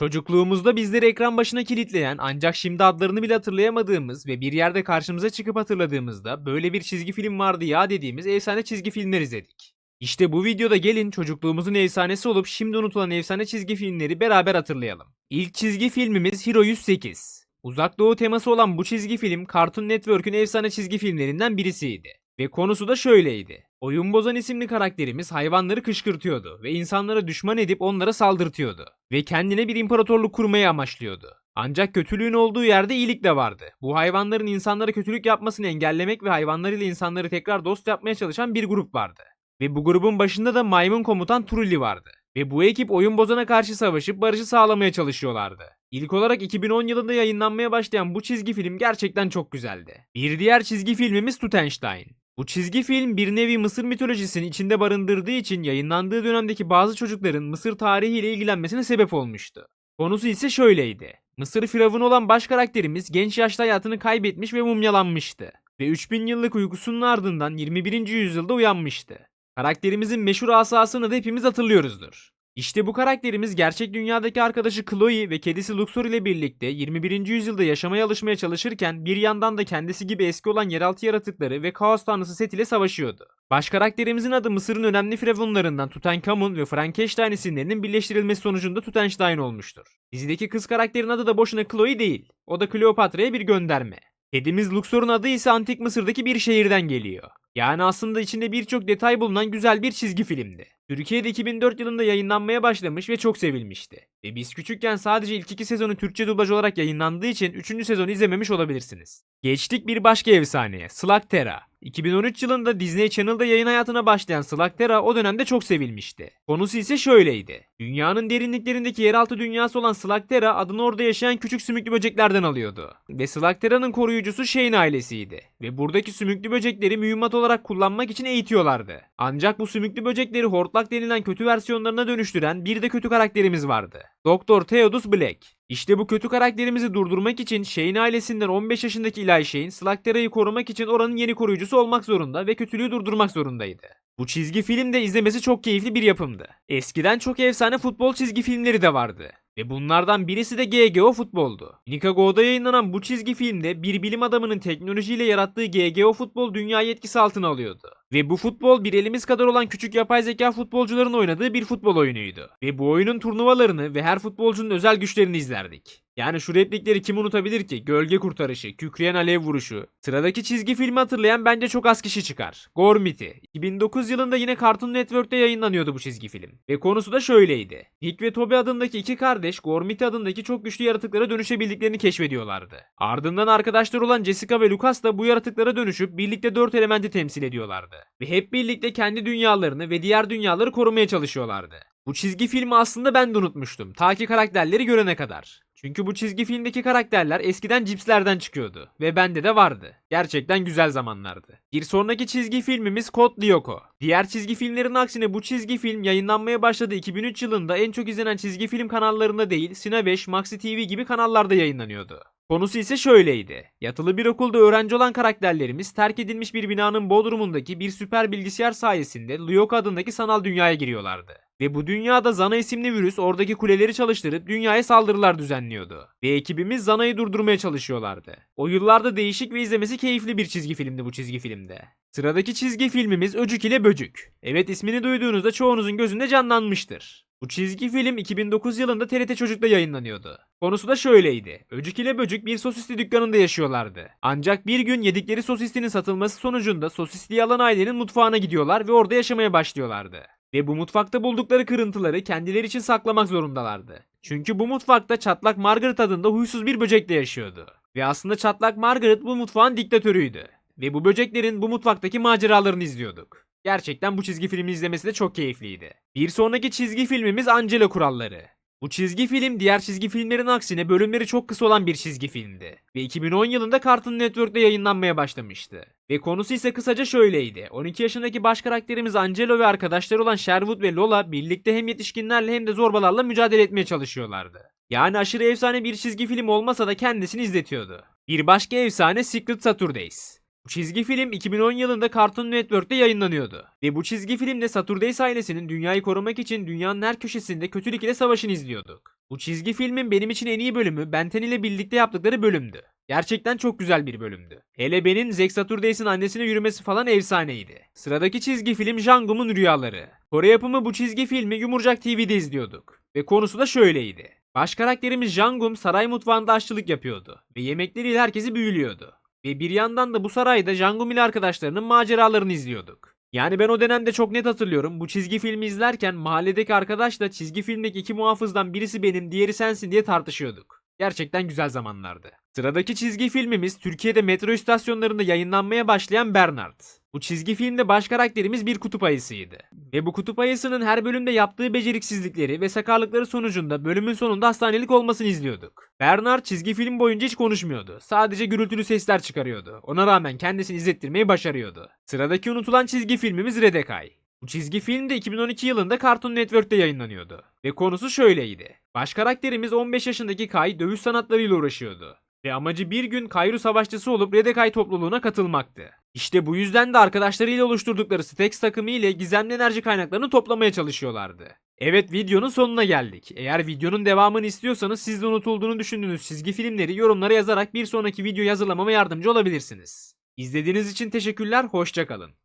Çocukluğumuzda bizleri ekran başına kilitleyen ancak şimdi adlarını bile hatırlayamadığımız ve bir yerde karşımıza çıkıp hatırladığımızda böyle bir çizgi film vardı ya dediğimiz efsane çizgi filmler izledik. İşte bu videoda gelin çocukluğumuzun efsanesi olup şimdi unutulan efsane çizgi filmleri beraber hatırlayalım. İlk çizgi filmimiz Hero 108. Uzak Doğu teması olan bu çizgi film Cartoon Network'ün efsane çizgi filmlerinden birisiydi. Ve konusu da şöyleydi. Oyun Bozan isimli karakterimiz hayvanları kışkırtıyordu ve insanlara düşman edip onlara saldırtıyordu. Ve kendine bir imparatorluk kurmayı amaçlıyordu. Ancak kötülüğün olduğu yerde iyilik de vardı. Bu hayvanların insanlara kötülük yapmasını engellemek ve hayvanlarıyla insanları tekrar dost yapmaya çalışan bir grup vardı. Ve bu grubun başında da maymun komutan Trulli vardı. Ve bu ekip oyun bozana karşı savaşıp barışı sağlamaya çalışıyorlardı. İlk olarak 2010 yılında yayınlanmaya başlayan bu çizgi film gerçekten çok güzeldi. Bir diğer çizgi filmimiz Tutenstein. Bu çizgi film bir nevi Mısır mitolojisini içinde barındırdığı için yayınlandığı dönemdeki bazı çocukların Mısır tarihiyle ilgilenmesine sebep olmuştu. Konusu ise şöyleydi. Mısır firavunu olan baş karakterimiz genç yaşta hayatını kaybetmiş ve mumyalanmıştı. Ve 3000 yıllık uykusunun ardından 21. yüzyılda uyanmıştı. Karakterimizin meşhur asasını da hepimiz hatırlıyoruzdur. İşte bu karakterimiz gerçek dünyadaki arkadaşı Chloe ve kedisi Luxor ile birlikte 21. yüzyılda yaşamaya alışmaya çalışırken bir yandan da kendisi gibi eski olan yeraltı yaratıkları ve kaos tanrısı Set ile savaşıyordu. Baş karakterimizin adı Mısır'ın önemli firavunlarından Tutankamun ve Frankenstein isimlerinin birleştirilmesi sonucunda Tutenstein olmuştur. Dizideki kız karakterin adı da boşuna Chloe değil. O da Kleopatra'ya bir gönderme. Kedimiz Luxor'un adı ise Antik Mısır'daki bir şehirden geliyor. Yani aslında içinde birçok detay bulunan güzel bir çizgi filmdi. Türkiye'de 2004 yılında yayınlanmaya başlamış ve çok sevilmişti. Ve biz küçükken sadece ilk iki sezonu Türkçe dublaj olarak yayınlandığı için 3. sezonu izlememiş olabilirsiniz. Geçtik bir başka efsaneye, Slugterra. 2013 yılında Disney Channel'da yayın hayatına başlayan Slugterra o dönemde çok sevilmişti. Konusu ise şöyleydi. Dünyanın derinliklerindeki yeraltı dünyası olan Slugterra adını orada yaşayan küçük sümüklü böceklerden alıyordu. Ve Slugterra'nın koruyucusu Shane ailesiydi. Ve buradaki sümüklü böcekleri mühimmat olarak kullanmak için eğitiyorlardı. Ancak bu sümüklü böcekleri hortlak denilen kötü versiyonlarına dönüştüren bir de kötü karakterimiz vardı. Doktor Theodus Black. İşte bu kötü karakterimizi durdurmak için Shane ailesinden 15 yaşındaki Eli Shane, Slugterra'yı korumak için oranın yeni koruyucusu olmak zorunda ve kötülüğü durdurmak zorundaydı. Bu çizgi film de izlemesi çok keyifli bir yapımdı. Eskiden çok efsane futbol çizgi filmleri de vardı. Ve bunlardan birisi de GGO futboldu. Nikago'da yayınlanan bu çizgi filmde bir bilim adamının teknolojiyle yarattığı GGO futbol dünyayı etkisi altına alıyordu. Ve bu futbol bir elimiz kadar olan küçük yapay zeka futbolcuların oynadığı bir futbol oyunuydu. Ve bu oyunun turnuvalarını ve her futbolcunun özel güçlerini izlerdik. Yani şu replikleri kim unutabilir ki? Gölge kurtarışı, kükreyen alev vuruşu. Sıradaki çizgi filmi hatırlayan bence çok az kişi çıkar. Gormiti. 2009 yılında yine Cartoon Network'te yayınlanıyordu bu çizgi film. Ve konusu da şöyleydi. Nick ve Toby adındaki iki kardeş Gormiti adındaki çok güçlü yaratıklara dönüşebildiklerini keşfediyorlardı. Ardından arkadaşlar olan Jessica ve Lucas da bu yaratıklara dönüşüp birlikte dört elementi temsil ediyorlardı. Ve hep birlikte kendi dünyalarını ve diğer dünyaları korumaya çalışıyorlardı. Bu çizgi filmi aslında ben de unutmuştum. Ta ki karakterleri görene kadar. Çünkü bu çizgi filmdeki karakterler eskiden cipslerden çıkıyordu. Ve bende de vardı. Gerçekten güzel zamanlardı. Bir sonraki çizgi filmimiz Code Lyoko. Diğer çizgi filmlerin aksine bu çizgi film yayınlanmaya başladığı 2003 yılında en çok izlenen çizgi film kanallarında değil Sine 5, Maxi TV gibi kanallarda yayınlanıyordu. Konusu ise şöyleydi. Yatılı bir okulda öğrenci olan karakterlerimiz terk edilmiş bir binanın bodrumundaki bir süper bilgisayar sayesinde Lyoko adındaki sanal dünyaya giriyorlardı. Ve bu dünyada Zana isimli virüs oradaki kuleleri çalıştırıp dünyaya saldırılar düzenliyordu. Ve ekibimiz Zana'yı durdurmaya çalışıyorlardı. O yıllarda değişik ve izlemesi keyifli bir çizgi filmdi bu çizgi filmde. Sıradaki çizgi filmimiz Öcük ile Böcük. Evet ismini duyduğunuzda çoğunuzun gözünde canlanmıştır. Bu çizgi film 2009 yılında TRT Çocuk'ta yayınlanıyordu. Konusu da şöyleydi. Öcük ile Böcük bir sosisli dükkanında yaşıyorlardı. Ancak bir gün yedikleri sosislinin satılması sonucunda sosisliği alan ailenin mutfağına gidiyorlar ve orada yaşamaya başlıyorlardı. Ve bu mutfakta buldukları kırıntıları kendileri için saklamak zorundalardı. Çünkü bu mutfakta çatlak Margaret adında huysuz bir böcek de yaşıyordu. Ve aslında çatlak Margaret bu mutfağın diktatörüydü. Ve bu böceklerin bu mutfaktaki maceralarını izliyorduk. Gerçekten bu çizgi filmi izlemesi de çok keyifliydi. Bir sonraki çizgi filmimiz Angela Kuralları. Bu çizgi film diğer çizgi filmlerin aksine bölümleri çok kısa olan bir çizgi filmdi. Ve 2010 yılında Cartoon Network'te yayınlanmaya başlamıştı. Ve konusu ise kısaca şöyleydi. 12 yaşındaki baş karakterimiz Angelo ve arkadaşları olan Sherwood ve Lola birlikte hem yetişkinlerle hem de zorbalarla mücadele etmeye çalışıyorlardı. Yani aşırı efsane bir çizgi film olmasa da kendisini izletiyordu. Bir başka efsane Secret Saturdays. Çizgi film 2010 yılında Cartoon Network'te yayınlanıyordu. Ve bu çizgi filmde Saturdays ailesinin dünyayı korumak için dünyanın her köşesinde kötülük ile savaşını izliyorduk. Bu çizgi filmin benim için en iyi bölümü Ben 10 ile birlikte yaptıkları bölümdü. Gerçekten çok güzel bir bölümdü. Hele Ben'in Zack Saturdays'in annesine yürümesi falan efsaneydi. Sıradaki çizgi film Jangum'un Rüyaları. Kore yapımı bu çizgi filmi Yumurcak TV'de izliyorduk. Ve konusu da şöyleydi. Baş karakterimiz Jangum saray mutfağında aşçılık yapıyordu. Ve yemekleriyle herkesi büyülüyordu. Ve bir yandan da bu sarayda Jangum ile arkadaşlarının maceralarını izliyorduk. Yani ben o dönemde çok net hatırlıyorum. Bu çizgi filmi izlerken mahalledeki arkadaşla çizgi filmdeki iki muhafızdan birisi benim, diğeri sensin diye tartışıyorduk. Gerçekten güzel zamanlardı. Sıradaki çizgi filmimiz Türkiye'de metro istasyonlarında yayınlanmaya başlayan Bernard. Bu çizgi filmde baş karakterimiz bir kutup ayısıydı. Ve bu kutup ayısının her bölümde yaptığı beceriksizlikleri ve sakarlıkları sonucunda bölümün sonunda hastanelik olmasını izliyorduk. Bernard çizgi film boyunca hiç konuşmuyordu. Sadece gürültülü sesler çıkarıyordu. Ona rağmen kendisini izlettirmeyi başarıyordu. Sıradaki unutulan çizgi filmimiz Redekay. Bu çizgi film de 2012 yılında Cartoon Network'te yayınlanıyordu. Ve konusu şöyleydi. Baş karakterimiz 15 yaşındaki Kai dövüş sanatlarıyla uğraşıyordu. Ve amacı bir gün Kayru savaşçısı olup Redekai topluluğuna katılmaktı. İşte bu yüzden de arkadaşlarıyla oluşturdukları Stax takımı ile gizemli enerji kaynaklarını toplamaya çalışıyorlardı. Evet videonun sonuna geldik. Eğer videonun devamını istiyorsanız sizde unutulduğunu düşündüğünüz çizgi filmleri yorumlara yazarak bir sonraki video hazırlamama yardımcı olabilirsiniz. İzlediğiniz için teşekkürler, hoşçakalın.